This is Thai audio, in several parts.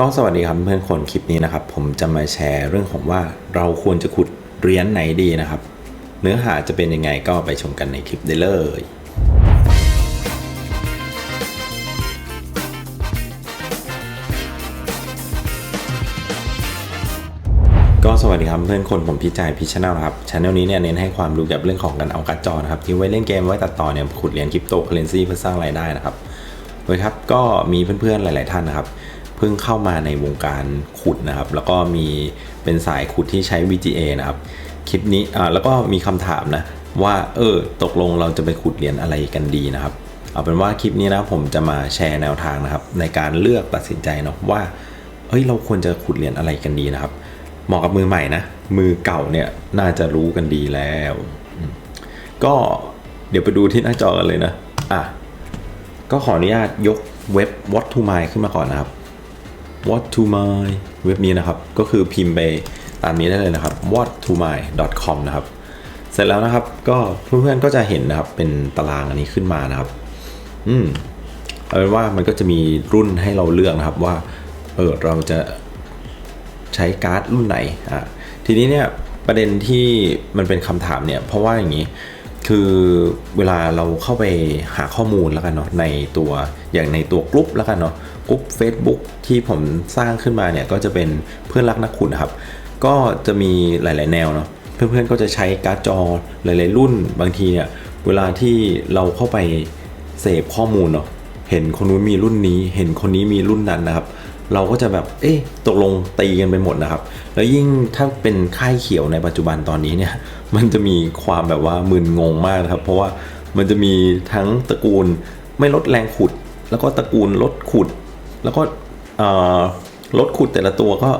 ก็สวัสดีครับเพื่อนคนคลิปนี้นะครับ ผมจะมาแชร์เรื่องของว่าเราควรจะขุดเหรียญไหนดีนะครับ เนื้อหาจะเป็นยังไงก็ไปชมกันในคลิปได้เลยก็สวัสดีครับเพื่อนคนผมพี่จ่ายพี่ชาแนลครับช anel นี้เนี่ยเน้นให้ความรู้เกี่ยวกับเรื่องของการเอาการ์ดจอนะครับที่ไว้เล่นเกมไว้ตัดต่อเนี่ยขุดเหรียญคริปโตเคอเรนซีเพื่อสร้างรายได้นะครับโดยครับก็มีเพื่อนๆหลาย ๆ ท่านนะครับ เพิ่งเข้ามาในวงการขุดนะครับ แล้วก็มีเป็นสายขุดที่ใช้ VGA นะครับ คลิปนี้อ่าแล้วก็มีคำถามนะว่าเออตกลงเราจะไปขุดเหรียญอะไรกันดีนะครับ เอาเป็นว่าคลิปนี้นะผมจะมาแชร์แนวทางนะครับ ในการเลือกตัดสินใจเนาะว่าเอ้ยเราควรจะขุดเหรียญอะไรกันดีนะครับ เหมาะกับมือใหม่นะ มือเก่าเนี่ยน่าจะรู้กันดีแล้ว ก็เดี๋ยวไปดูที่หน้าจอกันเลยนะ อะ ก็ขออนุญาตยกเว็บ what to my ขึ้นมาก่อนนะครับ what to my เว็บนี้นะครับก็คือพิมพ์ไปตามนี้ได้เลยนะครับ what to my com นะครับเสร็จแล้วนะครับก็เพื่อนๆก็จะเห็นนะครับเป็นตารางอันนี้ขึ้นมานะครับ อืมเอาเป็นว่ามันก็จะมีรุ่นให้เราเลือกนะครับว่าเออเราจะใช้การ์ดรุ่นไหนอะทีนี้เนี่ยประเด็นที่มันเป็นคำถามเนี่ยเพราะว่าอย่างนี้คือเวลาเราเข้าไปหาข้อมูลแล้วกันเนาะในตัวอย่างในตัวกลุ่มแล้วกันเนาะ กลุ่ม Facebook ที่ผมสร้างขึ้นมาเนี่ยก็จะเป็นเพื่อนรักนักขุดนะครับ ก็จะมีหลาย ๆ แนวเนาะเพื่อนๆก็จะใช้การ์ดจอหลาย ๆ รุ่นบางทีเนี่ยเวลาที่เราเข้าไปเสพข้อมูลเนาะเห็นคนนู้นมีรุ่นนี้ เห็นคนนี้มีรุ่นนั้นนะครับ เราก็จะแบบเอ๊ะตกลงตีกันไปหมดนะครับ แล้วยิ่งถ้าเป็นค่ายเขียวในปัจจุบันตอนนี้เนี่ยมันจะมีความแบบว่ามึนงงมากนะครับ เพราะว่ามันจะมีทั้งตระกูลไม่ลดแรงขุด แล้วก็ตระกูลลดขุด แล้วก็เอ่อลดขุดแต่ละตัวก็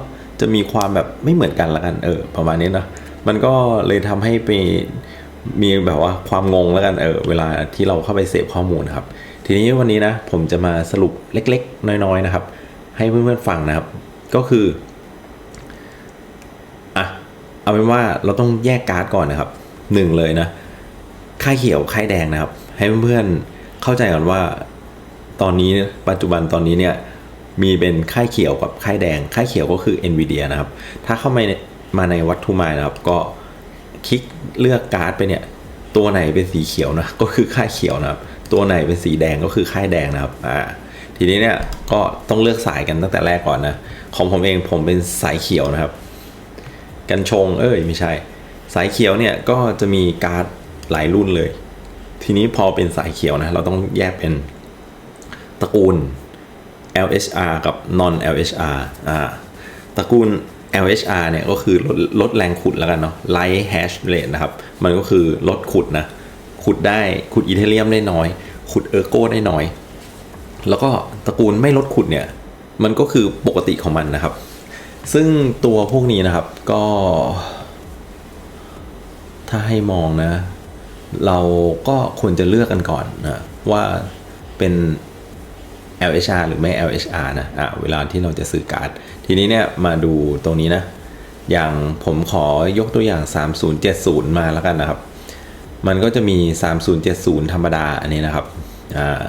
จะมีความแบบไม่เหมือนกันละกันเออ ประมาณนี้นะมันก็เลยทำให้ไปมีแบบว่าความงงแล้วกันเออเวลาที่เราเข้าไปเสพข้อมูลนะครับ ทีนี้วันนี้นะผมจะมาสรุปเล็กๆ น้อยๆนะครับ ให้เพื่อนๆฟังนะครับ ก็คืออะเอาเป็นว่าเราต้องแยกการ์ดก่อนนะครับหนึ่งเลยนะค่ายเขียวค่ายแดงนะครับ ให้เพื่อนๆเข้าใจก่อนว่า ตอนนี้ปัจจุบันตอนนี้เนี่ย มีเป็นค่ายเขียวกับค่ายแดง ค่ายเขียวก็คือ NVIDIA นะครับ ถ้าเข้ามาในมาในวัตถุมายนะครับ ก็คลิกเลือกการ์ดไปเนี่ย ตัวไหนเป็นสีเขียวนะ ก็คือค่ายเขียวนะครับ ตัวไหนเป็นสีแดงก็คือค่ายแดงนะครับ อ่า ทีนี้เนี่ยก็ต้องเลือกสายกันตั้งแต่แรกก่อนนะ ของผมเองผมเป็นสายเขียวนะครับ กันชง เอ้ยไม่ใช่ สายเขียวเนี่ยก็จะมีการ์ดหลายรุ่นเลย ทีนี้พอเป็นสายเขียวนะ เราต้องแยกเป็นตระกูล LHR กับ non LHR อ่าตระกูล LHR เนี่ยก็คือลดลดแรงขุดแล้วกันเนาะ light hash rate นะครับ มันก็คือลดขุดนะ ขุดได้ขุดอีเทเรียมได้น้อย ขุดเออร์โก้ได้น้อย แล้วก็ตระกูลไม่ลดขุดเนี่ย มันก็คือปกติของมันนะครับ ซึ่งตัวพวกนี้นะครับก็ ถ้าให้มองนะ เราก็ควรจะเลือกกันก่อนนะว่าเป็น LHR หรือไม่ LHR นะอะเวลาที่เราจะซื้อการ์ด ทีนี้เนี่ยมาดูตรงนี้นะ อย่างผมขอยกตัวอย่าง 3070 มาแล้วกันนะครับ มันก็จะมี 3070 ธรรมดาอันนี้นะครับอ่า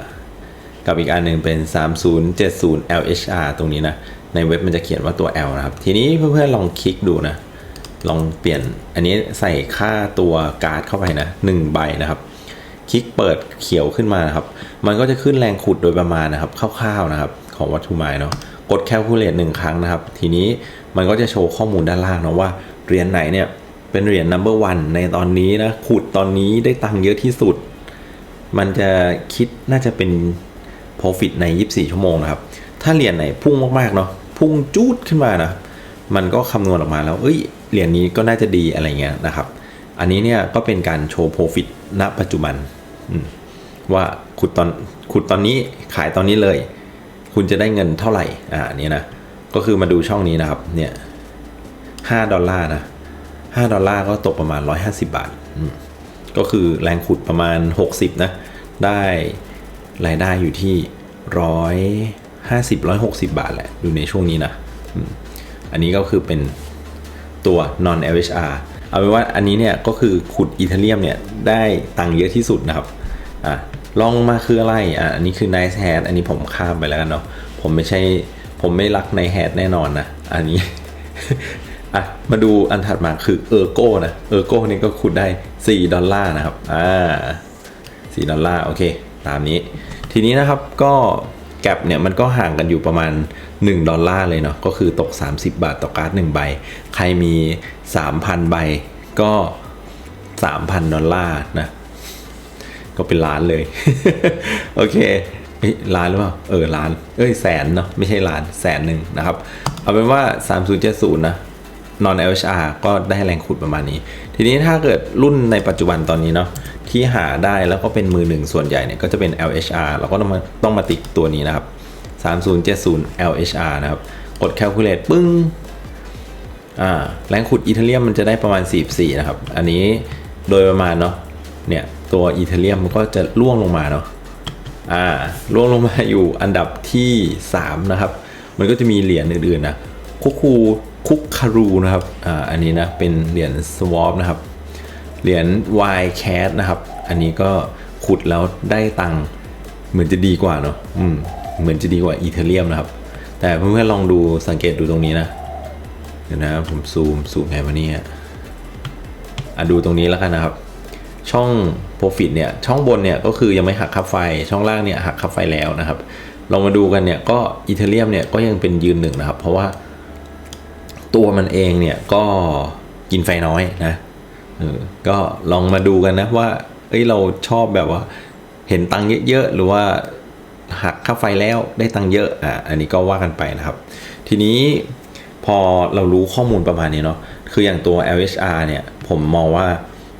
กับอีกอันหนึ่งเป็น 3070 LHR ตรงนี้นะ ในเว็บมันจะเขียนว่าตัว L นะครับ ทีนี้เพื่อนๆลองคลิกดูนะ ลองเปลี่ยนอันนี้ใส่ค่าตัวการ์ดเข้าไปนะ1ใบนะครับ คลิกเปิดเขียวขึ้นมานะครับ มันก็จะขึ้นแรงขุดโดยประมาณนะครับคร่าวๆนะครับ ของวัตถุไม้เนาะกดแคลคูลเลตหนึ่งครั้งนะครับ ทีนี้มันก็จะโชว์ข้อมูลด้านล่างเนาะว่าเหรียญไหนเนี่ยเป็นเหรียญ number one ในตอนนี้นะขุดตอนนี้ได้ตังค์เยอะที่สุด มันจะคิดน่าจะเป็น profit ใน 24 ชั่วโมงนะครับ ถ้าเหรียญไหนพุ่งมากๆเนาะพุ่งจูดขึ้นมานะมันก็คำนวณออกมาแล้ว เอ้ยเหรียญนี้ก็น่าจะดีอะไรเงี้ยนะครับ อันนี้เนี่ยก็เป็นการโชว์ profit ณปัจจุบัน ว่าขุดตอนขุดตอนนี้ขายตอนนี้เลย คุณจะได้เงินเท่าไหร่ อ่านี่นะ ก็คือมาดูช่องนี้นะครับ เนี่ยห้าดอลลาร์นะห้าดอลลาร์ก็ตกประมาณร้อยห้าสิบาท ก็คือแรงขุดประมาณหกสิบนะ ได้รายได้อยู่ที่ร้อยห้าสิบร้อยหกสิบาทแหละอยู่ในช่วงนี้นะ อันนี้ก็คือเป็นตัว non LHR เอาเป็นว่าอันนี้เนี่ยก็คือขุดอีเทเรียมเนี่ยได้ตังค์เยอะที่สุดนะครับ อะลองลงมาคืออะไรอะอันนี้คือ nice hat อันนี้ผมข้ามไปแล้วกันเนาะผมไม่ใช่ผมไม่รักในแฮดแน่นอนนะอันนี้อะมาดูอันถัดมาคือเออร์โก้นะเออร์โก้นี่ก็ขุดได้ 4 ดอลลาร์นะครับอ่า4ดอลลาร์โอเค ตามนี้ ทีนี้นะครับก็แกลบเนี่ยมันก็ห่างกันอยู่ประมาณ 1 ดอลลาร์เลยเนาะก็คือตก 30 บาทต่อการ์ด1ใบ ใครมี 3,000 ใบก็ 3,000 ดอลลาร์นะ ก็เป็นล้านเลย โอเคล้านหรือเปล่า เออล้าน เอ้ยแสนเนาะไม่ใช่ล้านแสนหนึ่งนะครับ เอาเป็นว่า 3070 นะ non LHR ก็ได้แรงขุดประมาณนี้ ทีนี้ถ้าเกิดรุ่นในปัจจุบันตอนนี้เนาะที่หาได้แล้วก็เป็นมือหนึ่งส่วนใหญ่เนี่ยก็จะเป็น LHR เราก็ต้องมาต้องมาติดตัวนี้นะครับ 3070 LHR นะครับ กด calculate ปึ้งอ่าแรงขุดอีเทเรียมมันจะได้ประมาณ 44 นะครับ อันนี้โดยประมาณเนาะ เนี่ยตัวอีเทเรียมมันก็จะล่วงลงมาเนาะอ่าล่วงลงมาอยู่อันดับที่ 3 นะครับ มันก็จะมีเหรียญอื่นๆนะคุกคูคุกคารูนะครับอ่าอันนี้นะเป็นเหรียญสวอปนะครับเหรียญ Y Cat นะครับ อันนี้ก็ขุดแล้วได้ตังค์เหมือนจะดีกว่าเนาะอืมเหมือนจะดีกว่าอีเทเรียมนะครับ แต่เพื่อนๆลองดูสังเกตดูตรงนี้นะเดี๋ยวนะผมซูมซูมไงวะเนี่ยอะดูตรงนี้แล้วกันนะครับ ช่อง profit เนี่ยช่องบนเนี่ยก็คือยังไม่หักค่าไฟ ช่องล่างเนี่ยหักค่าไฟแล้วนะครับลองมาดูกันเนี่ยก็อีเทเรียมเนี่ยก็ยังเป็นยืนหนึ่งนะครับ เพราะว่าตัวมันเองเนี่ยก็กินไฟน้อยนะออก็ลองมาดูกันนะว่าเอ้ยเราชอบแบบว่า เห็นตังเยอะๆหรือว่าหักค่าไฟแล้วได้ตังเยอะอะอันนี้ก็ว่ากันไปนะครับ ทีนี้พอเรารู้ข้อมูลประมาณนี้เนาะคืออย่างตัว LHR เนี่ยผมมองว่า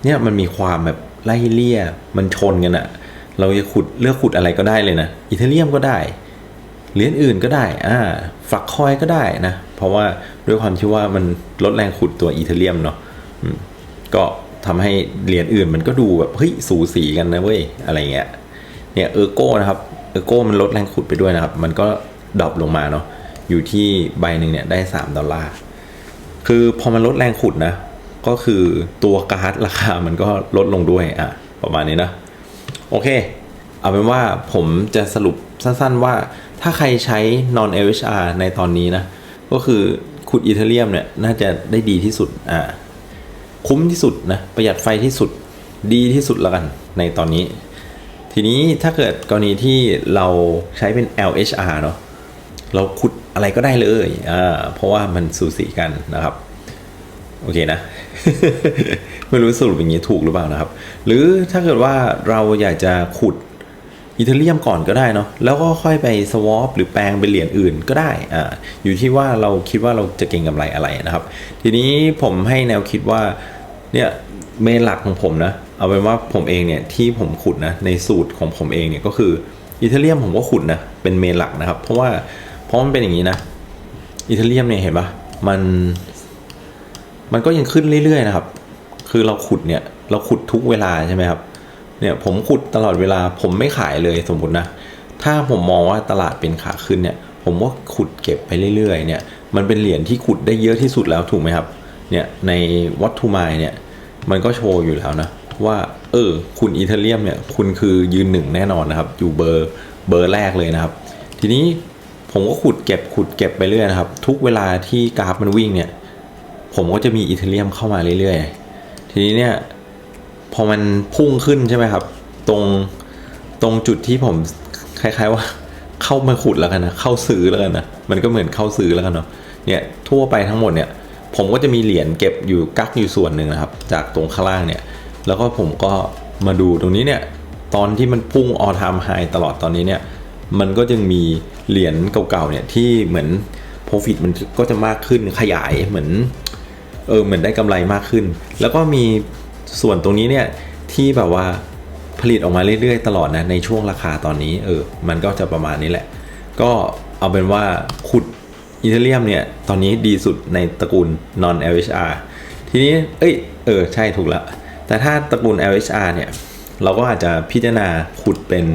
เนี่ยมันมีความแบบไล่เลี่ยมันชนกันอะเราจะขุดเลือกขุดอะไรก็ได้เลยนะอิตาเลียมก็ได้เหรียญอื่นก็ได้อ่าฝักคอยก็ได้นะ เพราะว่าด้วยความที่ว่ามันลดแรงขุดตัวอีเทเรียมเนาะก็ทำให้เหรียญอื่นมันก็ดูแบบเฮ้ยสูสีกันนะเว้ยอะไรเงี้ยเนี่ยเออร์โก้นะครับเออร์โก้มันลดแรงขุดไปด้วยนะครับ มันก็ดรอปลงมาเนาะอยู่ที่ใบหนึ่งเนี่ยได้ 3 ดอลลาร์คือพอมันลดแรงขุดนะ ก็คือตัวการ์ดราคามันก็ลดลงด้วยอะประมาณนี้นะ โอเค เอาเป็นว่าผมจะสรุปสั้นๆว่าถ้าใครใช้ non LHR ในตอนนี้นะ ก็คือขุดอีเทเรียมเนี่ยน่าจะได้ดีที่สุดอ่าคุ้มที่สุดนะ ประหยัดไฟที่สุดดีที่สุดแล้วกันในตอนนี้ ทีนี้ถ้าเกิดกรณีที่เราใช้เป็น LHR เนาะเราขุดอะไรก็ได้เลยอ่าเพราะว่ามันสูสีกันนะครับ โอเคนะ ไม่รู้สรุปอย่างนี้ถูกหรือเปล่านะครับ หรือถ้าเกิดว่าเราอยากจะขุดอีเทเรียมก่อนก็ได้เนาะแล้วก็ค่อยไปสวอปหรือแปลงเป็นเหรียญอื่นก็ได้อ่าอยู่ที่ว่าเราคิดว่าเราจะเก่งกำไรอะไรนะครับ ทีนี้ผมให้แนวคิดว่าเนี่ยเมนหลักของผมนะ เอาเป็นว่าผมเองเนี่ยที่ผมขุดนะในสูตรของผมเองเนี่ยก็คืออีเทเรียมผมก็ขุดนะเป็นเมนหลักนะครับ เพราะว่าเพราะมันเป็นอย่างนี้นะอีเทเรียมเนี่ยเห็นปะมัน มันก็ยังขึ้นเรื่อยๆนะครับ คือเราขุดเนี่ย เราขุดทุกเวลาใช่ไหมครับ เนี่ยผมขุดตลอดเวลาผมไม่ขายเลยสมมตินะ ถ้าผมมองว่าตลาดเป็นขาขึ้นเนี่ย ผมว่าขุดเก็บไปเรื่อยๆเนี่ย มันเป็นเหรียญที่ขุดได้เยอะที่สุดแล้วถูกไหมครับ เนี่ยในวัตถุไมเนี่ย มันก็โชว์อยู่แล้วนะว่า เออ คุณอีเทเรียมเนี่ย คุณคือยืนหนึ่งแน่นอนนะครับ อยู่เบอร์เบอร์แรกเลยนะครับ ทีนี้ผมก็ขุดเก็บขุดเก็บไปเรื่อยนะครับ ทุกเวลาที่กราฟมันวิ่งเนี่ย ผมก็จะมีอีเทเรียมเข้ามาเรื่อยๆ ทีนี้เนี่ยพอมันพุ่งขึ้นใช่ไหมครับ ตรงตรงจุดที่ผมคล้ายๆว่าเข้ามาขุดแล้วกันนะเข้าซื้อแล้วกันนะมันก็เหมือนเข้าซื้อแล้วกันเนาะเนี่ยทั่วไปทั้งหมดเนี่ยผมก็จะมีเหรียญเก็บอยู่กักอยู่ส่วนหนึ่งนะครับ จากตรงข้างล่างเนี่ย แล้วก็ผมก็มาดูตรงนี้เนี่ยตอนที่มันพุ่งออทามไฮตลอดตอนนี้เนี่ยมันก็ยังมีเหรียญเก่าๆเนี่ยที่เหมือน profit มันก็จะมากขึ้นขยายเหมือน เออเหมือนได้กำไรมากขึ้น แล้วก็มีส่วนตรงนี้เนี่ยที่แบบว่าผลิตออกมาเรื่อยๆ ตลอดนะในช่วงราคาตอนนี้เออมันก็จะประมาณนี้แหละ ก็เอาเป็นว่าขุดอีเทเรียมเนี่ยตอนนี้ดีสุดในตระกูล non LHR ทีนี้เอ้ยเออใช่ถูกแล้วแต่ถ้าตระกูล LHR เนี่ยเราก็อาจจะพิจารณาขุดเป็น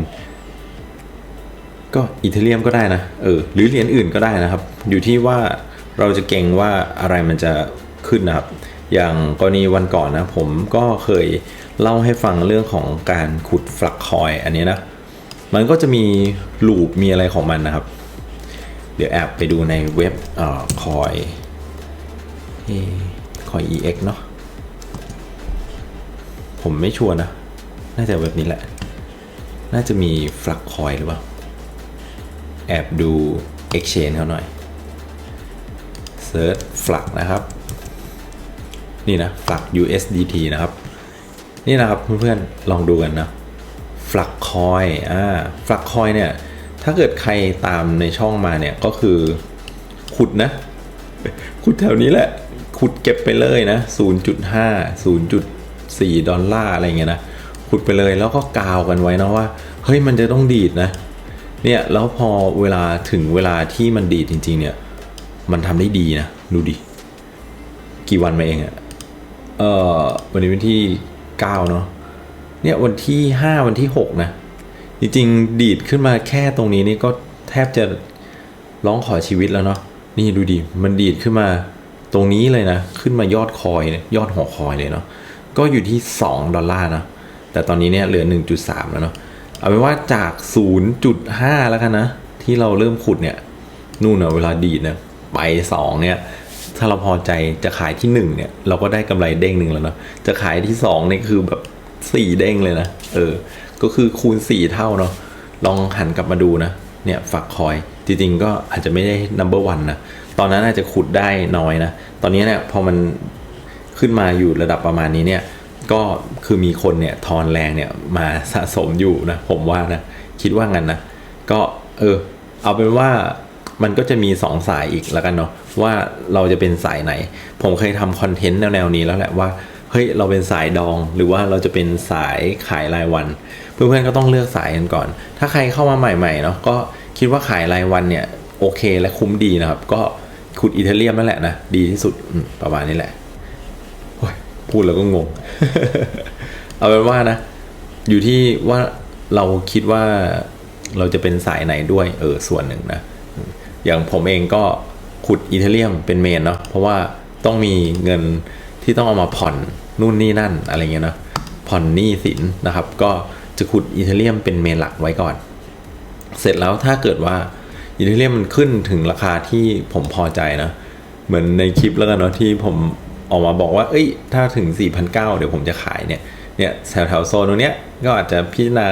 ก็อีเทเรียมก็ได้นะเออหรือเหรียญอื่นก็ได้นะครับ อยู่ที่ว่าเราจะเก่งว่าอะไรมันจะ ขึ้นนะครับ อย่างกรณีวันก่อนนะผมก็เคยเล่าให้ฟังเรื่องของการขุดฟลักคอยอันนี้นะ มันก็จะมีลูปมีอะไรของมันนะครับ เดี๋ยวแอบไปดูในเว็บเอ่อคอยคอย EX เนาะผมไม่ชัวร์นะ น่าจะเว็บนี้แหละ น่าจะมีฟลักคอยหรือเปล่า แอบดู Exchange เขาหน่อย Search ฟลักนะครับ นี่นะฟลัก USDT นะครับ นี่นะครับเพื่อนๆ ลองดูกันนะฟลักคอย อ่าฟลักคอยเนี่ย ถ้าเกิดใครตามในช่องมาเนี่ยก็คือขุดนะ ขุดแถวนี้แหละ ขุดเก็บไปเลยนะ 0.5 0.4 ดอลลาร์อะไรเงี้ยนะ ขุดไปเลยแล้วก็กาวกันไว้นะว่า เฮ้ยมันจะต้องดีดนะ เนี่ยแล้วพอเวลาถึงเวลาที่มันดีดจริง ๆ เนี่ย มันทำได้ดีนะ ดูดิ กี่วันมาเองอะ เออวันนี้วันที่9เนาะเนี่ยวันที่5วันที่6นะ จริงๆ ดีดขึ้นมาแค่ตรงนี้นี่ก็แทบจะร้องขอชีวิตแล้วเนาะนี่ดูดิมันดีดขึ้นมาตรงนี้เลยนะ ขึ้นมายอดคอยยยอดหัวคอยเลยเนาะก็อยู่ที่ 2 ดอลลาร์นะแต่ตอนนี้เนี่ยเหลือ 1.3 แล้วเนาะเอาเป็นว่าจาก 0.5 แล้วกันนะ ที่เราเริ่มขุดเนี่ย นู่นนะเวลาดีดเนี่ยไป 2 เนี่ย ถ้าเราพอใจจะขายที่1เนี่ย เราก็ได้กำไรเด้งหนึ่งแล้วเนาะจะขายที่2เนี่ยคือแบบ4เด้งเลยนะเออ ก็คือคูณ4เท่าเนาะลองหันกลับมาดูนะเนี่ยฝักคอยจริงๆก็อาจจะไม่ได้ number one นะตอนนั้นอาจจะขุดได้น้อยนะตอนนี้เนี่ยพอมันขึ้นมาอยู่ระดับประมาณนี้เนี่ยก็คือมีคนเนี่ยทอนแรงเนี่ยมาสะสมอยู่นะผมว่านะคิดว่างั้นนะก็เออเอาเป็นว่า มันก็จะมี2สายอีกแล้วกันเนาะว่าเราจะเป็นสายไหน ผมเคยทำคอนเทนต์แนวๆนี้แล้วแหละว่าเฮ้ยเราเป็นสายดองหรือว่าเราจะเป็นสายขายรายวัน เพื่อนๆก็ต้องเลือกสายกันก่อน ถ้าใครเข้ามาใหม่ๆเนาะก็คิดว่าขายรายวันเนี่ยโอเคและคุ้มดีนะครับ ก็ขุดอีเทเรียมนั่นแหละนะดีที่สุดประมาณนี้แหละพูดแล้วก็งง เอาเป็นว่านะ อยู่ที่ว่าเราคิดว่าเราจะเป็นสายไหนด้วย เออส่วนหนึ่งนะ อย่างผมเองก็ขุดอีเทเรียมเป็นเมนเนาะเพราะว่าต้องมีเงินที่ต้องเอามาผ่อนนู่นนี่นั่นอะไรเงี้ยเนาะผ่อนหนี้สินนะครับ ก็จะขุดอีเทเรียมเป็นเมนหลักไว้ก่อน เสร็จแล้วถ้าเกิดว่าอีเทเรียมมันขึ้นถึงราคาที่ผมพอใจนะ เหมือนในคลิปแล้วกันเนาะที่ผมออกมาบอกว่า เอ้ย ถ้าถึง 4,900 เดี๋ยวผมจะขายเนี่ย เนี่ยแถวแถวโซนตรงเนี้ยก็อาจจะพิจารณา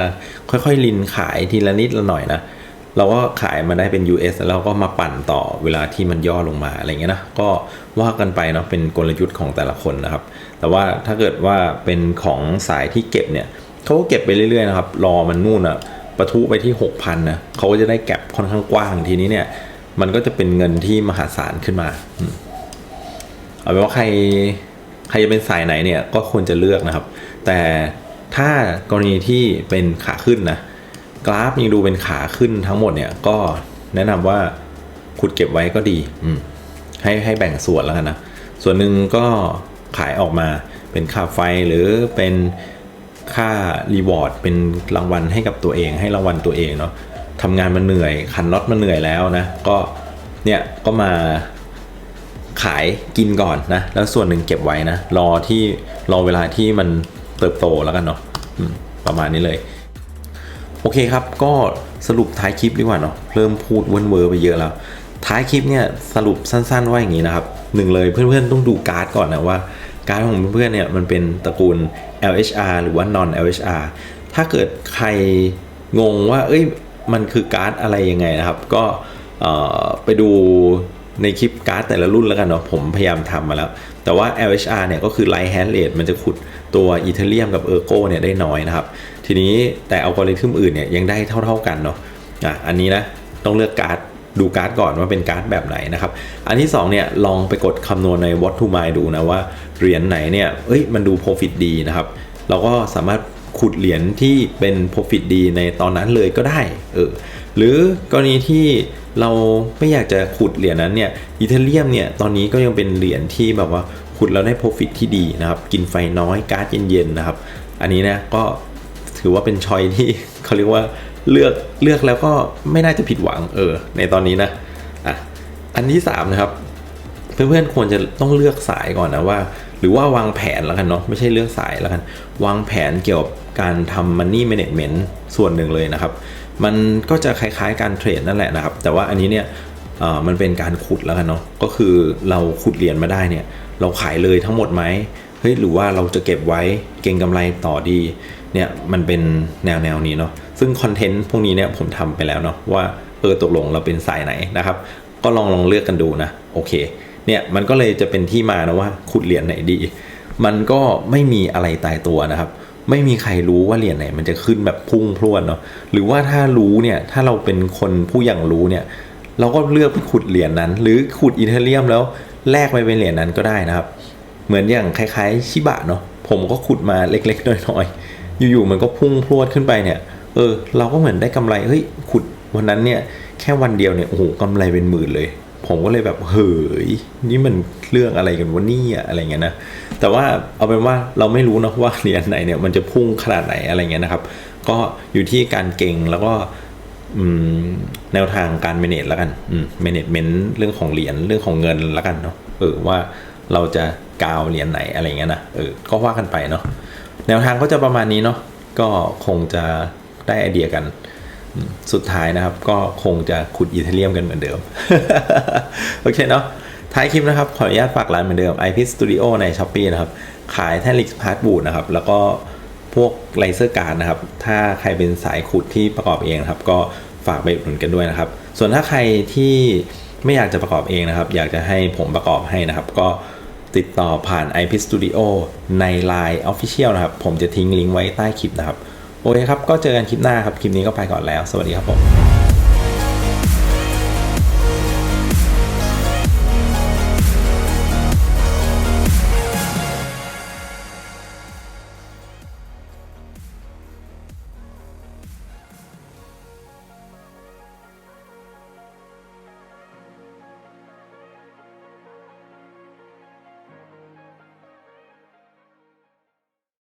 ค่อยๆลินขายทีละนิดละหน่อยนะ เราก็ขายมาได้เป็น US แล้วเราก็มาปั่นต่อเวลาที่มันย่อลงมาอะไรเงี้ยนะก็ว่ากันไปเนาะเป็นกลยุทธ์ของแต่ละคนนะครับ แต่ว่าถ้าเกิดว่าเป็นของสายที่เก็บเนี่ยเขาก็เก็บไปเรื่อยๆนะครับรอมันนู่นอะประทุไปที่6,000นะเขาก็จะได้แก็บค่อนข้างกว้างทีนี้เนี่ยมันก็จะเป็นเงินที่มหาศาลขึ้นมาอืมเอาเป็นว่าใครใครจะเป็นสายไหนเนี่ยก็ควรจะเลือกนะครับ แต่ถ้ากรณีที่เป็นขาขึ้นนะ กราฟยังดูเป็นขาขึ้นทั้งหมดเนี่ยก็แนะนำว่าขุดเก็บไว้ก็ดี อืมให้ให้แบ่งส่วนแล้วกันนะ ส่วนหนึ่งก็ขายออกมาเป็นค่าไฟหรือเป็นค่ารีวอร์ดเป็นรางวัลให้กับตัวเอง ให้รางวัลตัวเองเนาะทำงานมาเหนื่อยขันน็อตมาเหนื่อยแล้วนะ ก็เนี่ยก็มาขายกินก่อนนะ แล้วส่วนหนึ่งเก็บไว้นะ รอที่รอเวลาที่มันเติบโตแล้วกันเนาะประมาณนี้เลย โอเคครับ ก็สรุปท้ายคลิปดีกว่าเนาะเริ่มพูดเวินเวอร์ไปเยอะแล้ว ท้ายคลิปเนี่ยสรุปสั้นๆว่าอย่างนี้นะครับหนึ่งเลยเพื่อนๆต้องดูการ์ดก่อนนะว่า การ์ดของเพื่อนๆเนี่ยมันเป็นตระกูล LHR หรือว่า non LHR ถ้าเกิดใครงงว่า เอ้ยมันคือการ์ดอะไรยังไงนะครับ ก็ไปดูในคลิปการ์ดแต่ละรุ่นแล้วกันเนาะผมพยายามทำมาแล้ว แต่ว่า LHR เนี่ยก็คือ Light Hand Rate มันจะขุดตัวอีเทเรียมกับเออร์โกเนี่ยได้น้อยนะครับ ทีนี้แต่อัลกอริทึมอื่นเนี่ยยังได้เท่า ๆกันเนาะอะอันนี้นะต้องเลือกการ์ดดูการ์ดก่อนว่าเป็นการ์ดแบบไหนนะครับ อันที่2เนี่ยลองไปกดคำนวณใน What to My ดูนะว่าเหรียญไหนเนี่ยเอ้ยมันดู Profit ดีนะครับ เราก็สามารถขุดเหรียญที่เป็น Profit ดีในตอนนั้นเลยก็ได้เออหรือกรณีที่เราไม่อยากจะขุดเหรียญนั้นเนี่ยอีเทเรียมเนี่ยตอนนี้ก็ยังเป็นเหรียญที่แบบว่าขุดแล้วได้ Profit ที่ดีนะครับ กินไฟน้อยการ์ดเย็นๆนะครับ อันนี้นะก็ ถือว่าเป็นชอยที่เขาเรียกว่าเลือกเลือกแล้วก็ไม่น่าจะผิดหวังเออ ในตอนนี้นะอะอันที่3นะครับเพื่อนๆควรจะต้องเลือกสายก่อนนะว่า หรือว่าวางแผนแล้วกันเนาะไม่ใช่เลือกสายแล้วกัน วางแผนเกี่ยวกับการทำ money management ส่วนหนึ่งเลยนะครับ มันก็จะคล้ายๆการเทรดนั่นแหละนะครับ แต่ว่าอันนี้เนี่ยเอ่อมันเป็นการขุดแล้วกันเนาะก็คือเราขุดเหรียญมาได้เนี่ย เราขายเลยทั้งหมดไหมเฮ้ยหรือว่าเราจะเก็บไว้เก็งกำไรต่อดี เนี่ยมันเป็นแนวแนวนี้เนาะซึ่งคอนเทนต์พวกนี้เนี่ยผมทำไปแล้วเนาะว่าเออตกลงเราเป็นสายไหนนะครับ ก็ลองลองเลือกกันดูนะโอเคเนี่ยมันก็เลยจะเป็นที่มานะว่าขุดเหรียญไหนดี มันก็ไม่มีอะไรตายตัวนะครับ ไม่มีใครรู้ว่าเหรียญไหน มันจะขึ้นแบบพุ่งพรวดเนาะหรือว่าถ้ารู้เนี่ยถ้าเราเป็นคนผู้อย่างรู้เนี่ยเราก็เลือกไปขุดเหรียญนั้น หรือขุดอีเทเรียมแล้วแลกไปเป็นเหรียญนั้นก็ได้นะครับ เหมือนอย่างคล้ายๆชิบะเนาะผมก็ขุดมาเล็กๆน้อยๆ อยู่ๆมันก็พุ่งพรวดขึ้นไปเนี่ย เออ เราก็เหมือนได้กำไรเฮ้ยขุดวันนั้นเนี่ยแค่วันเดียวเนี่ยโอ้โหกำไรเป็นหมื่นเลย ผมก็เลยแบบเฮ้ยนี่มันเรื่องอะไรกันวะเนี่ยอะไรเงี้ยนะแต่ว่าเอาเป็นว่าเราไม่รู้นะว่าเหรียญไหนเนี่ยมันจะพุ่งขนาดไหนอะไรเงี้ยนะครับ ก็อยู่ที่การเก่งแล้วก็แนวทางการ manage แล้วกันอืม management เรื่องของเหรียญเรื่องของเงินแล้วกันเนาะเออว่าเราจะกาวเหรียญไหนอะไรเงี้ยนะเออก็ว่ากันไปเนาะ แนวทางก็จะประมาณนี้เนาะก็คงจะได้ไอเดียกันสุดท้ายนะครับ ก็คงจะขุดอีเทเรียมกันเหมือนเดิม โอเคเนาะท้ายคลิปนะครับ ขออนุญาตฝากร้านเหมือนเดิม IP Studio ใน s h อ p e e นะครับ ขายแท่นลิกพาร์ทบูดนะครับ แล้วก็พวกไลเซอร์การ์ดนะครับ ถ้าใครเป็นสายขุดที่ประกอบเองนะครับ ก็ฝากไปอุดหนุนกันด้วยนะครับ ส่วนถ้าใครที่ไม่อยากจะประกอบเองนะครับ อยากจะให้ผมประกอบให้นะครับ ก็ ติดต่อผ่าน IP Studio ใน Line Official นะครับ ผมจะทิ้งลิงก์ไว้ใต้คลิปนะครับ โอเคครับ ก็เจอกันคลิปหน้าครับ คลิปนี้ก็ไปก่อนแล้ว สวัสดีครับผม